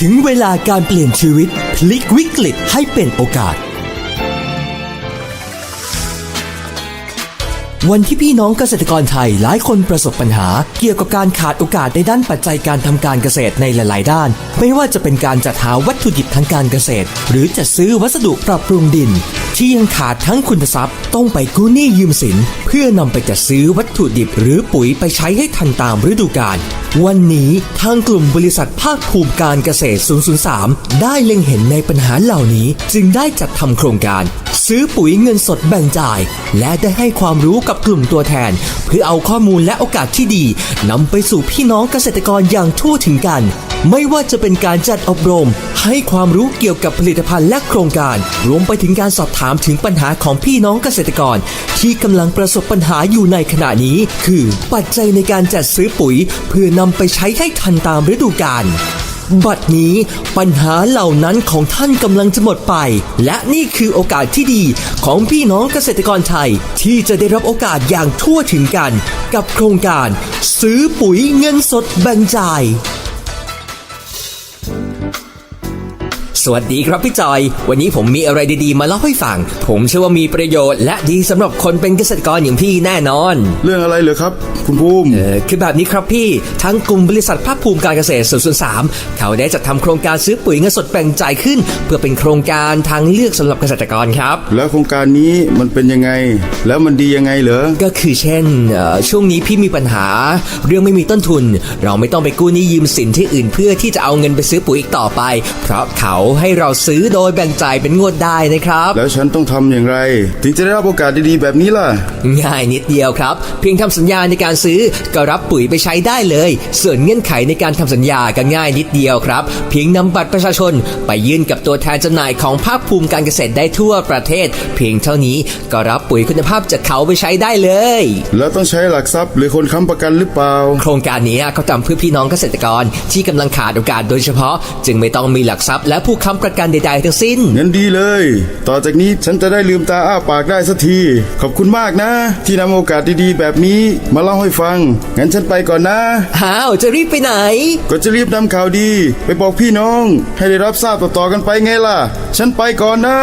ถึงเวลาการเปลี่ยนชีวิต พลิกวิกฤตให้เป็นโอกาส วันที่พี่น้องเกษตรกรไทยหลายคนประสบปัญหา เกี่ยวกับการขาดโอกาสในด้านปัจจัยการทำการเกษตรในหลาย ๆ ด้าน ไม่ว่าจะเป็นการจัดหาวัตถุดิบทางการเกษตร หรือจะซื้อวัสดุปรับปรุงดิน ที่ยังขาดทั้งคุณทรัพย์ ต้องไปกู้หนี้ยืมสิน เพื่อนำไปจัดซื้อวั ถุดิบหรือปุ๋ยไปใช้ให้ทันตามฤดูกาล วันนี้ทางกลุ่มบริษัทภาคภูมิการเกษตร 003 ได้เล็งเห็นในปัญหาเหล่านี้ จึงได้จัดทำโครงการ ซื้อปุ๋ยเงินสดแบ่งจ่าย และได้ให้ความรู้กับกลุ่มตัวแทน เพื่อเอาข้อมูลและโอกาสที่ดีนำไปสู่พี่น้องเกษตรกรอย่างทั่วถึงกัน ไม่ว่าจะเป็นการจัดอบรม ให้ความรู้เกี่ยวกับผลิตภัณฑ์และโครงการ รวมไปถึงการสอบถามถึงปัญหาของพี่น้องเกษตรกร ที่กำลังประสบปัญหาอยู่ในขณะนี้ คือปัจจัยในการจัดซื้อปุ๋ย เพื่อนำไปใช้ให้ทันตามฤดูกาลบัดนี้ปัญหาเหล่านั้นของท่านกำลังจะหมดไป และนี่คือโอกาสที่ดีของพี่น้องเกษตรกรไทย ที่จะได้รับโอกาสอย่างทั่วถึงกัน กับโครงการ ซื้อปุ๋ยเงินสดแบ่งจ่าย สวัสดีครับพี่จอย วันนี้ผมมีอะไรดีๆ มาเล่าให้ฟัง ผมเชื่อว่ามีประโยชน์และดีสำหรับคนเป็นเกษตรกรอย่างพี่แน่นอน เรื่องอะไรเหรอครับ คุณภูมิเออคือแบบนี้ครับพี่ ทั้งกลุ่มบริษัทภาคภูมิการเกษตร003เขาได้จัดทำโครงการซื้อปุ๋ยเงินสดแบ่งจ่ายขึ้น เพื่อเป็นโครงการทางเลือกสำหรับเกษตรกรครับ แล้วโครงการนี้มันเป็นยังไง แล้วมันดียังไงเหรอ ก็คือเช่นเอ่อช่วงนี้พี่มีปัญหา เรื่องไม่มีต้นทุน เราไม่ต้องไปกู้หนี้ยืมสินที่อื่นเพื่อที่จะเอาเงินไปซื้อปุ๋ยอีกต่อไป เพราะเขาให้เราซื้อโดยแบ่งจ่ายเป็นงวดได้นะครับ แล้วฉันต้องทำอย่างไร ถึงจะได้รับโอกาสดีๆแบบนี้ล่ะ ง่ายนิดเดียวครับ เพียงทำสัญญาในการซื้อก็รับปุ๋ยไปใช้ได้เลย ส่วนเงื่อนไขในการทำสัญญาก็ง่ายนิดเดียวครับ เพียงนำบัตรประชาชน ไปยื่นกับตัวแทนจำหน่ายของภาคภูมิการเกษตรได้ทั่วประเทศ เพียงเท่านี้ก็รับปุ๋ยคุณภาพจากเขาไปใช้ได้เลย แล้วต้องใช้หลักทรัพย์หรือคนค้ำประกันหรือเปล่า โครงการนี้เขาทำเพื่อพี่น้องเกษตรกรที่กำลังขาดโอกาสโดยเฉพาะ จึงไม่ต้องมีหลักทรัพย์และผู้ค้ำประกันใดๆทั้งสิ้น งั้นดีเลย ต่อจากนี้ฉันจะได้ลืมตาอ้าปากได้สักที ขอบคุณมากนะ ที่นำโอกาสดีๆ แบบนี้มาเล่าให้ฟัง งั้นฉันไปก่อนนะ อ้าว จะรีบไปไหน ก็จะรีบนำข่าวดี ไปบอกพี่น้อง ให้ได้รับทราบต่อๆกันไปไงล่ะ ฉันไปก่อนนะ